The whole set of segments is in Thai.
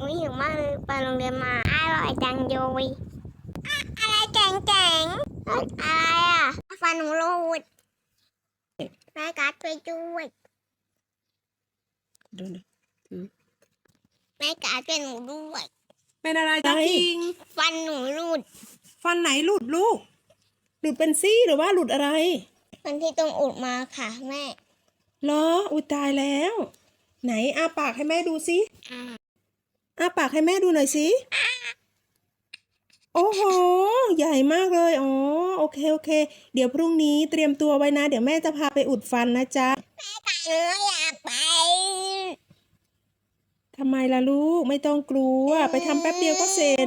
ไม่หิวมากเลยไปโรงเรียนมาอร่อยจังโยยอะอะไรเจ๋งเจ๋งๆเฮ้ยอะไรอะฟันหนูรูดแม่กัดไปช่วยดูดิถือแม่กัดไปหนูด้วยเป็นอะไรจ๊ะคิงฟันหนูรูด ฟันไหนหลุดลูกหลุดเป็นซี่หรือว่าหลุดอะไรฟันที่ตรงอุดมาค่ะแม่เหรออุยตายแล้ว ไหนอาปากให้แม่ดูสิอ่า อาปากให้แม่ดูหน่อยสิ โอ้โห ใหญ่มากเลย อ๋อ โอเค โอเค เดี๋ยวพรุ่งนี้เตรียมตัวไว้นะ เดี๋ยวแม่จะพาไปอุดฟันนะจ๊ะ แม่กัดหนูอยากไป ทำไมล่ะลูก ไม่ต้องกลัว ไปทำแป๊บเดียวก็เสร็จ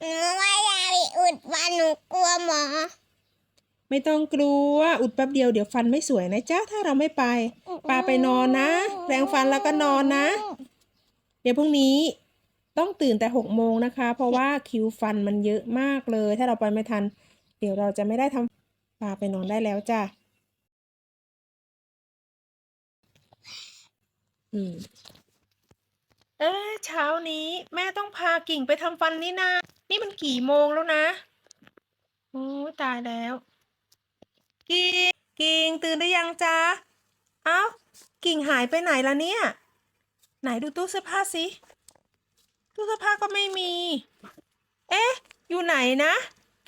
หนูไม่อยากไปอุดฟันหนูกลัวหมอ ไม่ต้องกลัว อุดแป๊บเดียวเดี๋ยวฟันไม่สวยนะจ๊ะ ถ้าเราไม่ไปปาไปนอนนะ แปรงฟันแล้วก็นอนนะ เดี๋ยวพรุ่งนี้ ต้องตื่นแต่หกโมงนะคะ เพราะว่าคิวฟันมันเยอะมากเลย ถ้าเราไปไม่ทัน เดี๋ยวเราจะไม่ได้ทำปาไปนอนได้แล้วจ้ะอืมเอ๊ะเช้านี้แม่ต้องพากิ่งไปทำฟันนี่นานี่มันกี่โมงแล้วนะโอ้ตายแล้ว กิ่งกิ่งตื่นหรือยังจ๊ะ เอ้า กิ่งหายไปไหนละเนี่ย ไหนดูตู้เสื้อผ้าสิ ตู้เสื้อผ้าก็ไม่มี เอ๊ะ อยู่ไหนนะ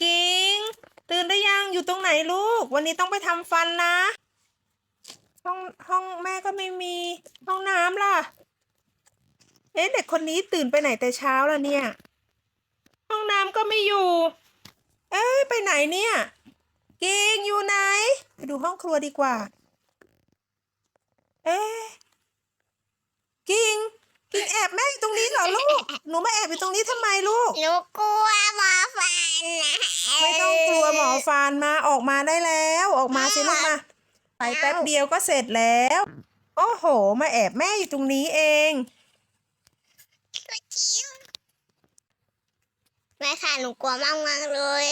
กิง ตื่นหรือยัง อยู่ตรงไหนลูก วันนี้ต้องไปทำฟันนะ ห้องห้องแม่ก็ไม่มี ห้องน้ำล่ะ เอ๊ะ เด็กคนนี้ตื่นไปไหนแต่เช้าล่ะเนี่ย ห้องน้ำก็ไม่อยู่ เอ๊ะ ไปไหนเนี่ย กิงอยู่ไหน ไปดูห้องครัวดีกว่า เอ๊ะ กิง กิ่งแอบแม่อยู่ตรงนี้เหรอลูก หนูมาแอบอยู่ตรงนี้ทำไมลูก หนูกลัวหมอฟันนะไม่ต้องกลัวหมอฟานมาออกมาได้แล้ว ออกมาสิลูกมา ไปแป๊บเดียวก็เสร็จแล้ว โอ้โห มาแอบแม่อยู่ตรงนี้เองแม่ค่ะหนูกลัวมากมากๆเลย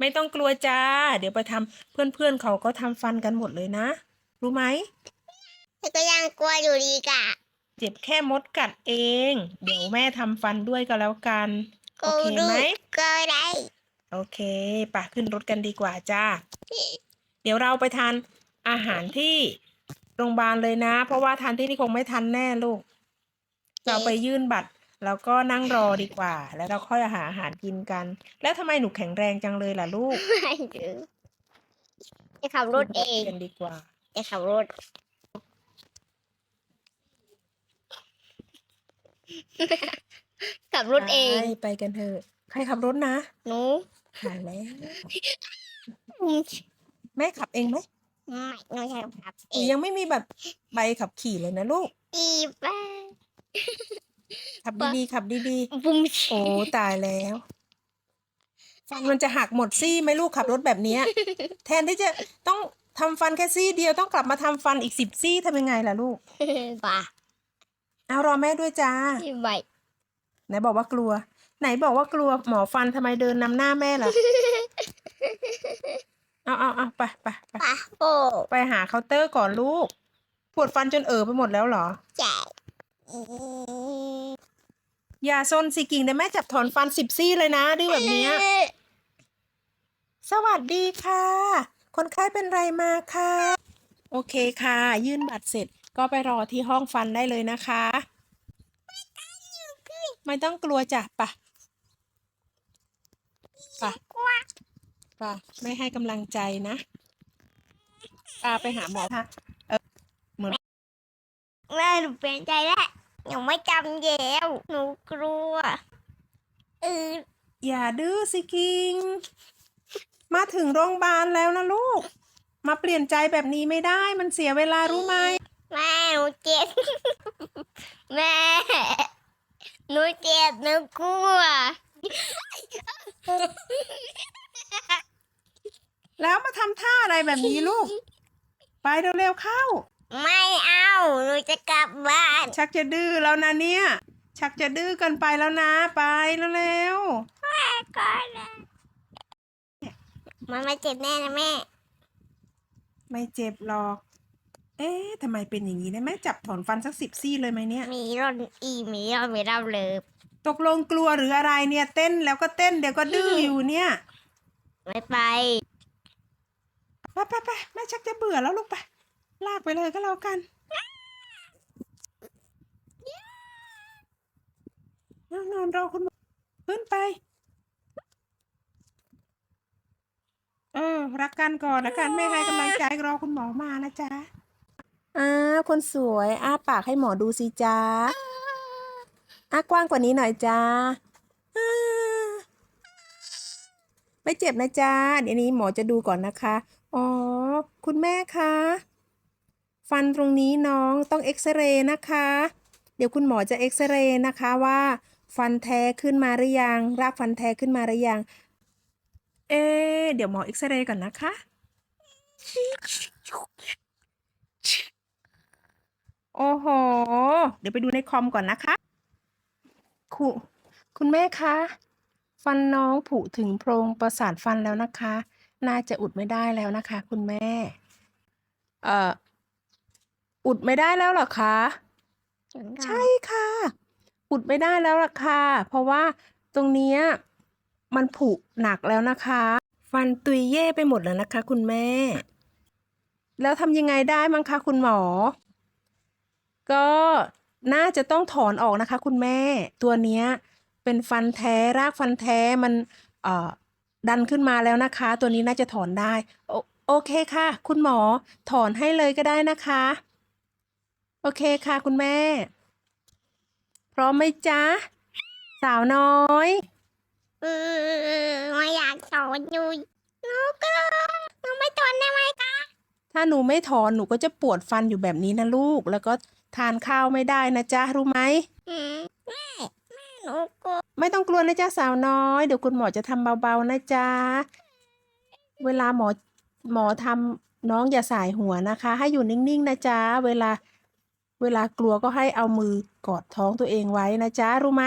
ไม่ต้องกลัวจ้า เดี๋ยวไปทำเพื่อนๆเขาก็ทำฟันกันหมดเลยนะ รู้ไหมแต่ก็ยังกลัวอยู่ดีกะ เจ็บแค่มดกัดเอง เดี๋ยวแม่ทำฟันด้วยก็แล้วกัน โอก็เคดูไหมก็ได้โอเคปะขึ้นรถกันดีกว่าจ้า เดี๋ยวเราไปทานอาหารที่โรงพยาบาลเลยนะ เพราะว่าทานที่นี่คงไม่ทันแน่ลูก เราไปยื่นบัตรแล้วก็นั่งรอดีกว่า แล้วเราค่อยหาอาหารกินกัน แล้วทำไมหนูแข็งแรงจังเลยล่ะลูกไม่รู้จะขับรถเองกันดีกว่าจะขับรถ ขับรถเองไปไปกันเถอะ ใครขับรถนะหนูหายแล้วอืมแม่ขับเองไหมไม่หนูจะขับหเอนูงยังไม่มีแบบใบขับขี่เลยนะลูก อีบ้าขับดีๆขับดีบุ้มๆโอ้ตายแล้วฟันมันจะหักหมดซี่ไหมลูกขับรถแบบเนี้ยแทนที่จะต้องทำฟันแค่ซี่เดียวต้องกลับมาทำฟันอีกสิบซี่ทำยังไงล่ะลูกบ้า เอารอแม่ด้วยจ้าอีใบไหนบอกว่ากลัว ไหนบอกว่ากลัวหมอฟันทำไมเดินนำหน้าแม่ล่ะเอาเอาเอาไปไปไปป้าโป้ไปหาเคาน์เตอร์ก่อนลูก ปวดฟันจนเออไปหมดแล้วเหรอใช่อืมอย่าซนสิกิ่งเดี๋ยวแม่จับถอนฟันสิบซี่เลยนะดื้อแบบเนี้ย สวัสดีค่ะ คนไข้เป็นไรมาค่ะโอเคค่ะ ยื่นบัตรเสร็จ ก็ไปรอที่ห้องฟันได้เลยนะคะ ไม่ต้องกลัวจ้ะปะปะปะไม่ให้กำลังใจนะปาไปหาหมอค่ะแม่หนูเปลี่ยนใจแล้วหนูไม่จำเยวหนูกลัวเอออย่าดื้อสิกิง มาถึงโรงพยาบาลแล้วนะลูก มาเปลี่ยนใจแบบนี้ไม่ได้ มันเสียเวลารู้ไหมแม่ หนูเจ็บ แม่ หนูเจ็บหนูกลัว แล้วมาทำท่าอะไรแบบนี้ลูก ไปเร็วๆเข้า ไม่เอา หนูจะกลับบ้าน ชักจะดื้อแล้วนะเนี่ย ชักจะดื้อเกันไปแล้วนะ ไปเร็วก่อนนะมันไม่เจ็บแน่นะแม่ ๆไม่เจ็บหรอก เอ๊ะทำไมเป็นอย่างนี้นะแม่จับถอนฟันสักสิบซี่เลยไหมเนี่ย มีรอนอีมีรอนไม่รับเลยตกลงกลัวหรืออะไรเนี่ย เต้นแล้วก็เต้นเดี๋ยวก็ดื้ออยู่เนี่ยไม่ไปไปไปไปแม่ชักจะเบื่อแล้วลูกไป ลากไปเลยก็แล้วกันนั่งนอนรอคุณหมอขึ้นไป เออ รักกันก่อนนะกันแม่ให้กำลังใจรอคุณหมอมานะจ๊ะอ้า คนสวย อ้าปากให้หมอดูสิจ้าอ้ากว้างกว่านี้หน่อยจ้าอ้าไม่เจ็บนะจ้าเดี๋ยวนี้หมอจะดูก่อนนะคะ อ๋อ คุณแม่คะ ฟันตรงนี้น้องต้องเอ็กซเรย์นะคะ เดี๋ยวคุณหมอจะเอ็กซเรย์นะคะว่า ฟันแท้ขึ้นมาหรือยัง รากฟันแท้ขึ้นมาหรือยัง เอ๊ะเดี๋ยวหมอเอ็กซเรย์ก่อนนะคะ โอ้โห เดี๋ยวไปดูในคอมก่อนนะคะคุคุณแม่คะ ฟันน้องผุถึงโพรงประสาทฟันแล้วนะคะ น่าจะอุดไม่ได้แล้วนะคะ คุณแม่ เอ่อ อุดไม่ได้แล้วเหรอคะ ใช่ค่ะ อุดไม่ได้แล้วล่ะค่ะ เพราะว่าตรงเนี้ยมันผุหนักแล้วนะคะ ฟันตุยเย่ไปหมดแล้วนะคะ คุณแม่ แล้วทำยังไงได้มั้งคะคุณหมอ ก็น่าจะต้องถอนออกนะคะ คุณแม่ตัวเนี้ยเป็นฟันแท้รากฟันแท้มันเอ่อดันขึ้นมาแล้วนะคะ ตัวนี้น่าจะถอนได้โอโอเคค่ะ คุณหมอถอนให้เลยก็ได้นะคะ โอเคค่ะ คุณแม่ พร้อมไหมจ๊ะ สาวน้อยออไม่อยากสอนอยู่หนูก็หนูไม่ทนได้ไหม ถ้าหนูไม่ถอนหนูก็จะปวดฟันอยู่แบบนี้นะลูก แล้วก็ทานข้าวไม่ได้นะจ๊ะรู้ไหมอืมแม่แม่หนูกลัวไม่ต้องกลัวนะจ๊ะสาวน้อย เดี๋ยวคุณหมอจะทำเบาๆนะจ๊ะ เวลาหมอหมอทำน้องอย่าสายหัวนะคะ ให้อยู่นิ่งๆนะจ๊ะ เวลา เวลากลัวก็ให้เอามือกอดท้องตัวเองไว้นะจ๊ะรู้ไหม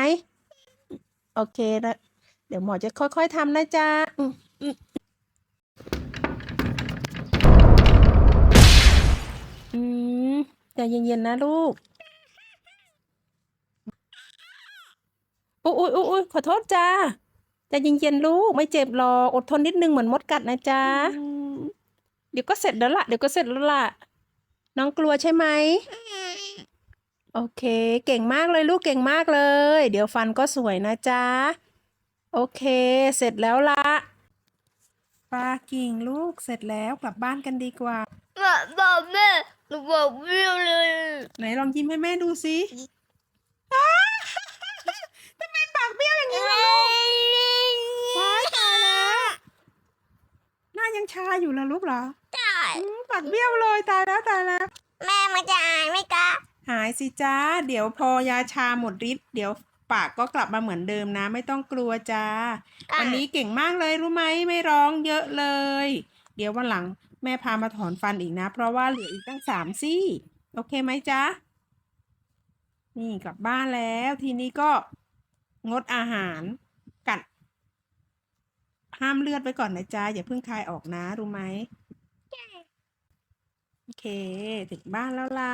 โอเคนะ เดี๋ยวหมอจะค่อยๆทำนะจ๊ะอืม อืมใจเย็นๆนะลูกอุ๊ยอุ๊ยอุยขอโทษจ้าใจเย็นๆลูกไม่เจ็บหรอกอดทนนิดนึงเหมือนมดกัดนะจ๊ะเดี๋ยวก็เสร็จแล้วล่ะเดี๋ยวก็เสร็จแล้วล่ะ น้องกลัวใช่ไหมโอเค เก่งมากเลยลูกเก่งมากเลย เดี๋ยวฟันก็สวยนะจ๊ะ โอเค เสร็จแล้วละปลากิ่งลูกเสร็จแล้วกลับบ้านกันดีกว่าบอกแม่ หนูบอกวิวเลยไหนลองยิ้มให้แม่ดูสิอ้าทำไมปากเบี้ยวอย่างนี้ล่ะลูกว้ายตายแล้วหน้ายังชาอยู่แล้วลูกเหรอใช่อืมปากเบี้ยวเลยตายแล้วตายแล้ว แม่มันจะอ่านไหมคะหายสิจ้า เดี๋ยวพอยาชาหมดฤทธิ์เดี๋ยวปากก็กลับมาเหมือนเดิมนะ ไม่ต้องกลัวจ้า วันนี้เก่งมากเลยรู้ไหมไม่ร้องเยอะเลย เดี๋ยววันหลัง แม่พามาถอนฟันอีกนะ เพราะว่าเหลืออีกตั้งสามซี่ โอเคไหมจ๊ะ นี่กลับบ้านแล้ว ทีนี้ก็งดอาหารกัด ห้ามเลือดไว้ก่อนนะจ๊ะ อย่าเพิ่งคายออกนะ รู้ไหมโอเค ถึงบ้านแล้วล่ะ